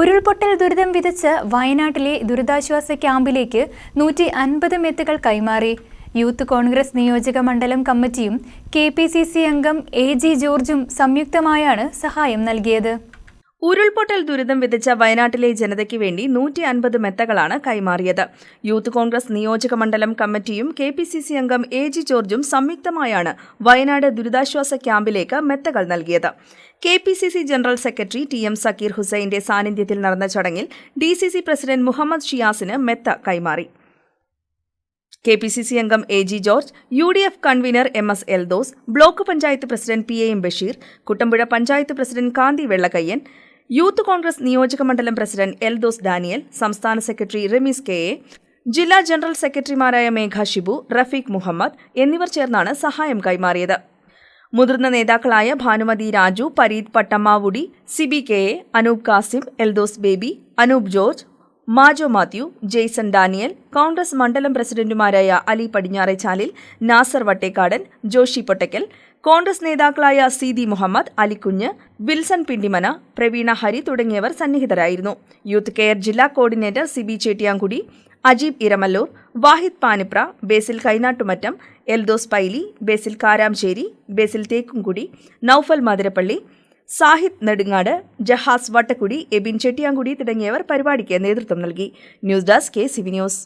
ഉരുൾപൊട്ടൽ ദുരിതം വിതച്ച് വയനാട്ടിലെ ദുരിതാശ്വാസ ക്യാമ്പിലേക്ക് നൂറ്റി അൻപത് മെത്തുകൾ കൈമാറി. യൂത്ത് കോൺഗ്രസ് നിയോജക മണ്ഡലം കമ്മിറ്റിയും കെ പി സി സി അംഗം എ ജി ജോർജും സംയുക്തമായാണ് സഹായം നൽകിയത്. ഉരുൾപൊട്ടൽ ദുരിതം വിതച്ച വയനാട്ടിലെ ജനതയ്ക്ക് വേണ്ടി നൂറ്റി അൻപത് മെത്തകളാണ് കൈമാറിയത്. യൂത്ത് കോൺഗ്രസ് നിയോജക മണ്ഡലം കമ്മിറ്റിയും കെ പി സി സി അംഗം എ ജി ജോർജും സംയുക്തമായാണ് വയനാട് ദുരിതാശ്വാസ ക്യാമ്പിലേക്ക് മെത്തകൾ നൽകിയത്. K P C C general secretary T M Sakir ഹുസൈന്റെ സാന്നിധ്യത്തിൽ നടന്ന ചടങ്ങിൽ D C C president Muhammad ഷിയാസിന് മെത്ത കൈമാറി. കെ പി സി സി അംഗം A G George U D F convener M S Eldhose block panchayat president P A M Basheer Kuttampuzha panchayat president Kanthi Vellakkayyan youth Congress നിയോജക മണ്ഡലം president Eldhose Daniel സംസ്ഥാന secretary Ramees K A ജില്ലാ general സെക്രട്ടറിമാരായ മേഘ ഷിബു റഫീഖ് മുഹമ്മദ് എന്നിവർ ചേർന്നാണ് സഹായം കൈമാറിയത്. മുതിർന്ന നേതാക്കളായ Bhanumathi Raju Pareed Pattammavudi Sibi K A Anoop Kasim Eldhose baby Anoop George Majo Mathew Jaison Daniel Congress മണ്ഡലം പ്രസിഡന്റുമാരായ അലി പടിഞ്ഞാറേച്ചാലിൽ നാസർ വട്ടേക്കാടൻ ജോഷി പൊട്ടക്കൽ കോൺഗ്രസ് നേതാക്കളായ സീതി മുഹമ്മദ് അലിക്കുഞ്ഞ് വിൽസൺ പിണ്ടിമന പ്രവീണ ഹരി തുടങ്ങിയവർ സന്നിഹിതരായിരുന്നു. യൂത്ത് കെയർ ജില്ലാ കോർഡിനേറ്റർ സിബി ചേട്ടിയാങ്കുടി അജീബ് ഇരമല്ലൂർ വാഹിദ് പാനിപ്ര ബേസിൽ കൈനാട്ടുമറ്റം എൽദോസ് പൈലി ബേസിൽ കാരാംശേരി ബേസിൽ തേക്കുംകുടി നൌഫൽ മതിരപ്പള്ളി സാഹിബ് നെടുങ്ങാട് ജഹാസ് വട്ടക്കുടി എബിൻ ചെട്ടിയാങ്കുടി തുടങ്ങിയവർ പരിപാടിക്ക് നേതൃത്വം നൽകി. News desk K C V news.